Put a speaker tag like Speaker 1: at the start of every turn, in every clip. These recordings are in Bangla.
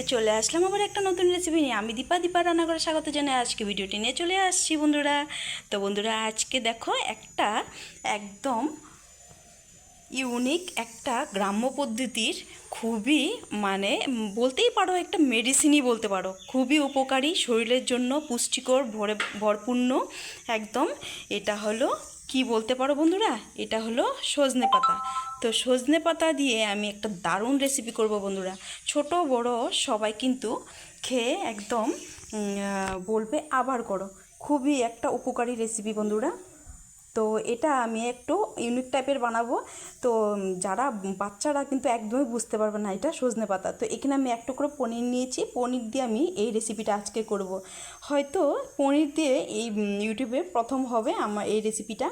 Speaker 1: তো চলে আসলাম আবার একটা নতুন রেসিপি নিয়ে। আমি দীপা দীপা রান্না করে স্বাগত জানাই। আজকে ভিডিওটি নিয়ে চলে আসছি বন্ধুরা। তো বন্ধুরা, আজকে দেখো একটা একদম ইউনিক একটা গ্রাম্য পদ্ধতির খুবই মানে বলতেই পারো একটা মেডিসিনই বলতে পারো। খুবই উপকারী, শরীরের জন্য পুষ্টিকর ভরে ভরপূর্ণ একদম এটা হলো কি বলতে পারো বন্ধুরা? এটা হলো সজনে পাতা। তো সজনে পাতা দিয়ে আমি একটা দারুণ রেসিপি করব বন্ধুরা। ছোট, বড় সবাই কিন্তু খেয়ে একদম বলবে আবার করো। খুবই একটা উপকারী রেসিপি বন্ধুরা। তো এটা আমি একটু ইউনিক টাইপের বানাবো। তো যারা বাচ্চারা কিন্তু একদমই বুঝতে পারবে না এটা সজনে পাতা। তো এখানে আমি একটু করে পনির নিয়েছি। পনির দিয়ে আমি এই রেসিপিটা আজকে করব। হয়তো পনির দিয়ে এই ইউটিউবে প্রথম হবে আমার এই রেসিপিটা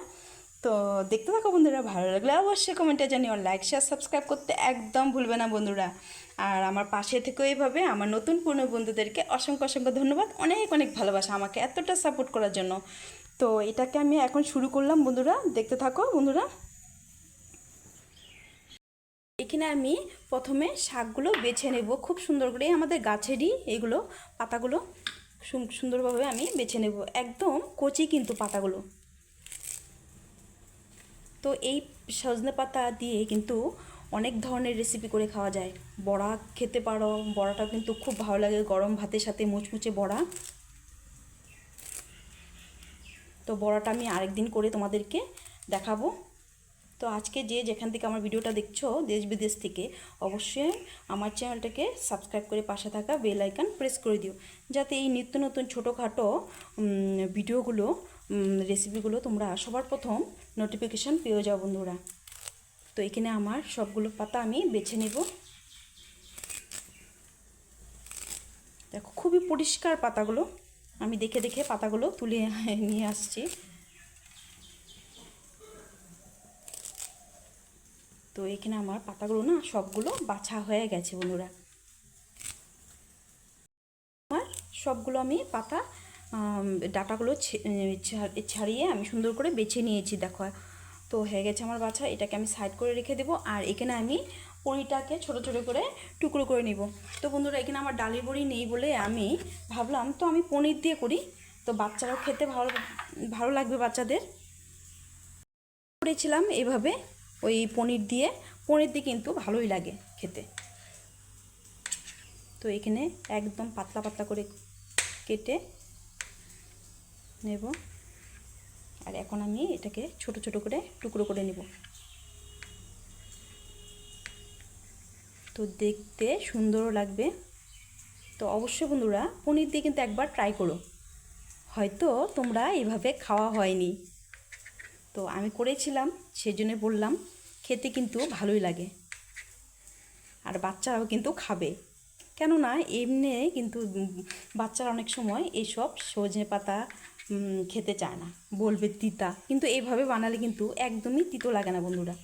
Speaker 1: তো দেখতে থাকো বন্ধুরা, ভালো লাগলে অবশ্যই কমেন্টে জানিও। লাইক শেয়ার সাবস্ক্রাইব করতে একদম ভুলবে না বন্ধুরা। আর আমার পাশে থেকেও এইভাবে আমার নতুন পুরনো বন্ধুদেরকে অসংখ্য অসংখ্য ধন্যবাদ, অনেক অনেক ভালোবাসা আমাকে এতটা সাপোর্ট করার জন্য। তো এটাকে আমি এখন শুরু করলাম বন্ধুরা, দেখতে থাকো বন্ধুরা। এখানে আমি প্রথমে শাকগুলো বেছে নেব, খুব সুন্দর করে আমাদের গাছেরই এগুলো, পাতাগুলো সুন- সুন্দরভাবে আমি বেছে নেব। একদম কচি কিন্তু পাতাগুলো। তো এই সজনে পাতা দিয়ে কিন্তু অনেক ধরনের রেসিপি করে খাওয়া যায়। বড়া খেতে পারো বড়াটা কিন্তু খুব ভালো লাগে গরম ভাতের সাথে মুচমুচে বড়া। তো বড়াটা আমি আরেকদিন করে তোমাদেরকে দেখাবো। তো আজকে যে যেখান থেকে আমার ভিডিওটা দেখছ, দেশ বিদেশ থেকে, অবশ্যই আমার চ্যানেলটাকে সাবস্ক্রাইব করে পাশে থাকা বেল আইকন প্রেস করে দিও। যাতে এই নিত্য নতুন ছোটোখাটো ভিডিওগুলো রেসিপিগুলো তোমরা সবার প্রথম নোটিফিকেশান পেয়ে যাও বন্ধুরা। তো এখানে আমার সবগুলো পাতা আমি বেছে নেব। দেখো, খুবই পরিষ্কার পাতাগুলো। আমি দেখে দেখে পাতাগুলো তুলে নিয়ে আসছি। তো এখানে আমার পাতাগুলো না সবগুলো বাছা হয়ে গেছে বন্ধুরা। আমার সবগুলো আমি পাতা ডাটাগুলো ছাড়িয়ে আমি সুন্দর করে বেছে নিয়েছি, দেখো। তো হয়ে গেছে আমার বাছা, এটাকে আমি সাইড করে রেখে দেবো, আর এখানে আমি পনিরটাকে ছোট ছোট করে টুকরো করে নিব। তো বন্ধুরা, এখানে আমার ডালের বড়ি নেই বলে আমি ভাবলাম, তো আমি পনির দিয়ে করি। তো বাচ্চারাও খেতে ভালো ভালো লাগবে বাচ্চাদের। করেছিলাম এভাবে, ওই পনির দিয়ে। পনির দিয়ে কিন্তু ভালোই লাগে খেতে। তো এখানে একদম পাতলা পাতলা করে কেটে নেব। আর এখন আমি এটাকে ছোট ছোট করে টুকরো করে নেব। তো দেখতে সুন্দরও লাগবে। তো অবশ্যই বন্ধুরা, পনির দিয়ে কিন্তু একবার ট্রাই করো। হয়তো তোমরা এভাবে খাওয়া হয়নি। তো আমি করেছিলাম সেই জন্য বললাম, খেতে কিন্তু ভালোই লাগে। আর বাচ্চারাও কিন্তু খাবে। কেননা এমনি কিন্তু বাচ্চারা অনেক সময় এইসব সজনে পাতা খেতে চায় না। বলবে তিতা। কিন্তু এভাবে বানালে কিন্তু একদমই তিতো লাগে না বন্ধুরা।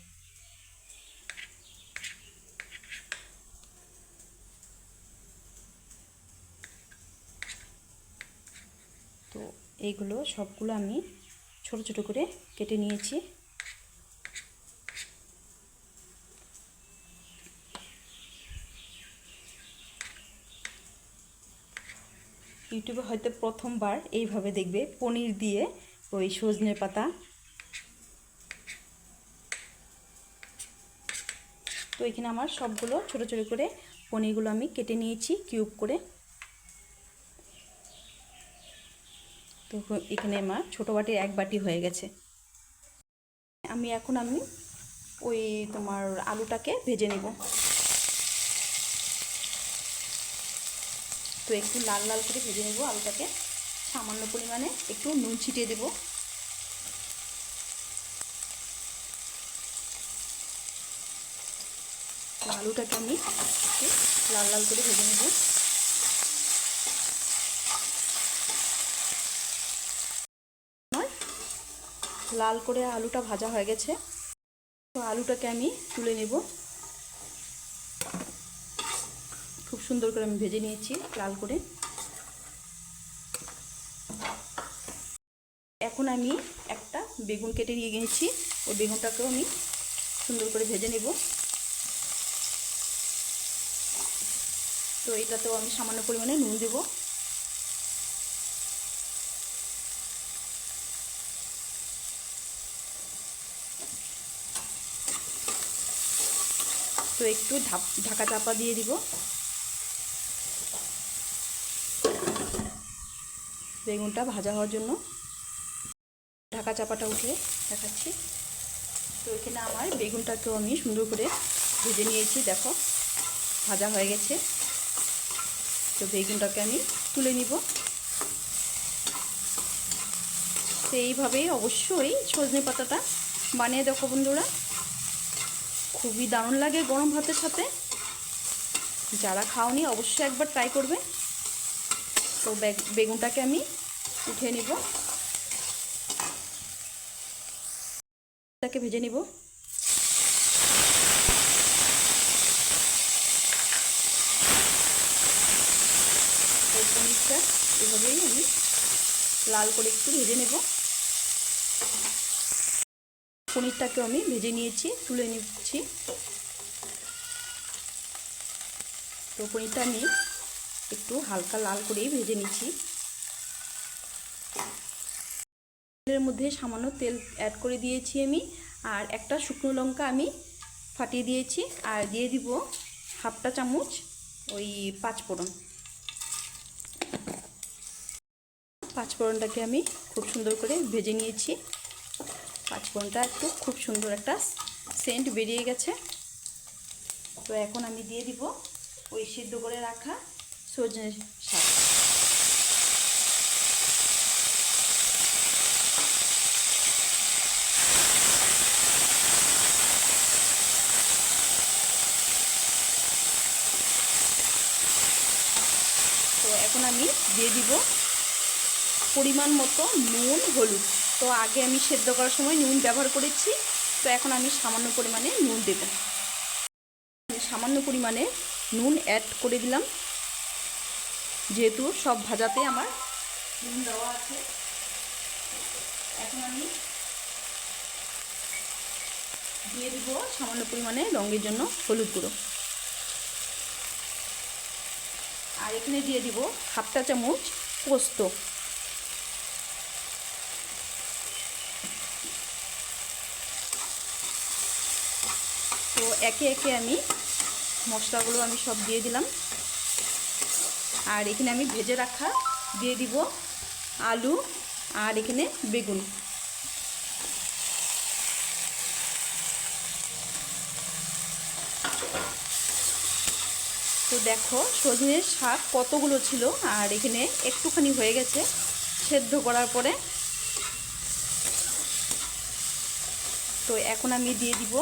Speaker 1: তো এইগুলো সবগুলো আমি ছোট ছোট করে কেটে নিয়েছি। ইউটিউবে হয়তো প্রথমবার এইভাবে দেখবে, পনির দিয়ে ওই সজনে পাতা। তো এখানে আমার সবগুলো ছোট ছোট করে পনিরগুলো আমি কেটে নিয়েছি, কিউব করে। তো এখানে আমার ছোটো বাটির এক বাটি হয়ে গেছে। আমি এখন আমি ওই তোমার আলুটাকে ভেজে নেব। তো একটু লাল লাল করে ভেজে নেব। আলুটাকে সামান্য পরিমাণে একটু নুন ছিটিয়ে দেব। আলুটাকে আমি লাল লাল করে ভেজে নেব। লাল করে আলুটা ভাজা হয়ে গেছে। তো আলুটাকে আমি তুলে নেব খুব সুন্দর করে আমি ভেজে নিয়েছি, লাল করে। এখন আমি একটা বেগুন কেটে নিয়ে গিয়েছি ওই বেগুনটাকেও আমি সুন্দর করে ভেজে নেব। তো এটাতেও আমি সামান্য পরিমাণে নুন দেবো। তো একটু ঢাকা চাপা দিয়ে দিব। বেগুনটা ভাজা হওয়ার জন্য ঢাকা চাপাটা উঠে দেখাচ্ছি। তো এখানে আমার বেগুনটাকেও আমি সুন্দর করে ভেজে নিয়েছি, দেখো, ভাজা হয়ে গেছে। তো বেগুনটাকে আমি তুলে নিব। তো অবশ্যই সজনে পাতাটা বানিয়ে দেখো বন্ধুরা। খুবই দারুণ লাগে গরম ভাতের সাথে। যারা খাওনি অবশ্যই একবার ট্রাই করবে। তো বেগ- বেগুনটাকে আমি উঠিয়ে নিব। তাকে ভেজে নিব। পনিরটা এভাবেই আমি লাল করে একটু ভেজে নেব। পনিরটাকে আমি ভেজে নিয়েছি, তুলে নিচ্ছি। তো পনিরটা আমি একটু হালকা লাল করেই ভেজে নিচ্ছি। তেলের মধ্যে সামান্য তেল অ্যাড করে দিয়েছি আমি, আর একটা শুকনো লঙ্কা আমি ফাটিয়ে দিয়েছি, আর দিয়ে দিব হাফটা চামচ ওই পাঁচ ফোড়ন পাঁচ ফোড়নটাকে আমি খুব সুন্দর করে ভেজে নিয়েছি। পাঁচ ফোড়নটা একটু খুব সুন্দর একটা সেন্ট বেরিয়ে গেছে। তো এখন আমি দিয়ে দিব ওই সিদ্ধ করে রাখা সজনে শাক তো এখন আমি দিয়ে দিব পরিমাণ মতো নুন, হলুদ। তো আগে আমি সেদ্ধ করার সময় নুন ব্যবহার করেছি। তো এখন আমি সামান্য পরিমাণে নুন দেব। সামান্য পরিমাণে নুন অ্যাড করে দিলাম। যেহেতু সব ভাজাতে আমার নুন দেওয়া আছে। এখন আমি দিয়ে দিব সামান্য পরিমাণে রঙের জন্য হলুদ গুঁড়ো। আর এখানে দিয়ে দিব হাফটা চামচ পোস্ত। তো একে একে আমি মশলাগুলো আমি সব দিয়ে দিলাম। আর এখানে আমি ভেজে রাখা দিয়ে দিব আলু আর এখানে বেগুন। তো দেখো সজনের শাক কতগুলো ছিল আর এখানে একটুখানি হয়ে গেছে সেদ্ধ করার পরে। তো এখন আমি দিয়ে দিব।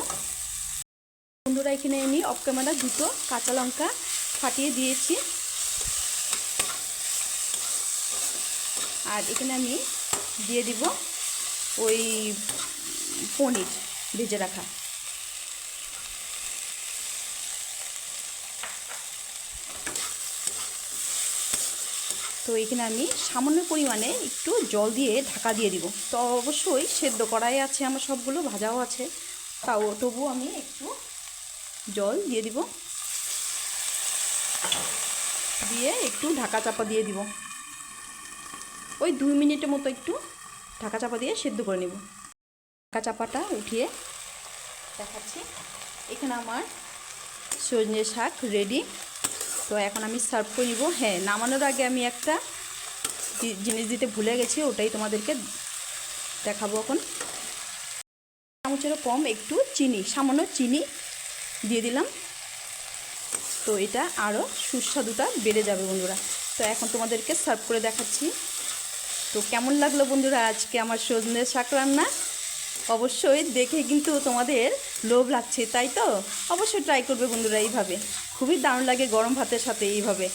Speaker 1: বন্ধুরা, এখানে আমি অফ ক্যামেরা দুটো কাঁচা লঙ্কা ফাটিয়ে দিয়েছি। আর এখানে আমি দিয়ে দিব ওই পনির ভেজে রাখা। তো এখানে আমি সামান্য পরিমাণে একটু জল দিয়ে ঢাকা দিয়ে দিব। তো অবশ্যই সেদ্ধ করাই আছে আমার সবগুলো, ভাজাও আছে। তাও তবু আমি একটু জল দিয়ে দিব। দিয়ে একটু ঢাকা চাপা দিয়ে দিব। ওই দুই মিনিটের মতো একটু ঢাকা চাপা দিয়ে সেদ্ধ করে নেব। ঢাকা চাপাটা উঠিয়ে দেখাচ্ছি। এখানে আমার সজনে শাক রেডি তো এখন আমি সার্ভ করে নিব। হ্যাঁ নামানোর আগে আমি একটা জিনিস দিতে ভুলে গেছি, ওটাই তোমাদেরকে দেখাবো এখন। চামচেরও কম, একটু চিনি, সামান্য চিনি দিয়ে দিলাম। তো এটা আরও সুস্বাদুটা বেড়ে যাবে বন্ধুরা। তো এখন তোমাদেরকে সার্ভ করে দেখাচ্ছি। তো কেমন লাগল বন্ধুরা আজকে আমার সজনে শাক রান্না? অবশ্যই দেখে কিন্তু তোমাদের লোভ লাগছে, তাই তো? অবশ্যই ট্রাই করবে বন্ধুরা এইভাবে। খুবই দারুণ লাগে গরম ভাতের সাথে এইভাবে।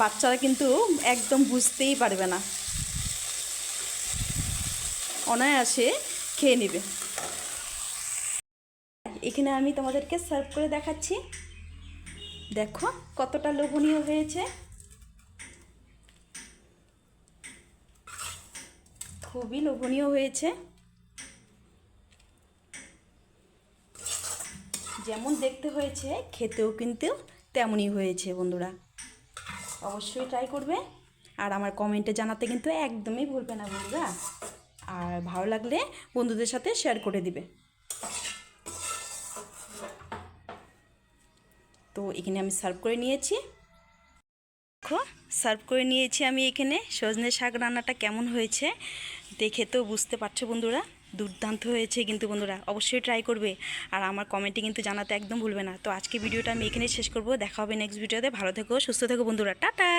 Speaker 1: বাচ্চারা কিন্তু একদম বুঝতেই পারবে না। অনায়াসে খেয়ে নেবে। এখানে আমি তোমাদেরকে সার্ভ করে দেখাচ্ছি। দেখো কতটা লোভনীয় হয়েছে। খুবই লোভনীয় হয়েছে। যেমন দেখতে হয়েছে, খেতেও কিন্তু তেমনই হয়েছে বন্ধুরা। অবশ্যই ট্রাই করবে। আর আমার কমেন্টে জানাতে কিন্তু একদমই ভুলবে না বন্ধুরা। আর ভালো লাগলে বন্ধুদের সাথে শেয়ার করে দিবে। তো এখানে আমি সার্ভ করে নিয়েছি। সার্ভ করে নিয়েছি আমি এখানে। সজনে শাক রান্নাটা কেমন হয়েছে? দেখে তো বুঝতে পারছ বন্ধুরা, দুর্দান্ত হয়েছে কিন্তু বন্ধুরা, অবশ্যই ট্রাই করবে। আর আমার কমেন্টে কিন্তু জানাতে একদম ভুলবে না। তো আজকে ভিডিওটা আমি এখানে শেষ করব। দেখা হবে নেক্সট ভিডিওতে ভালো থেকো, সুস্থ থেকো বন্ধুরা। টাটা!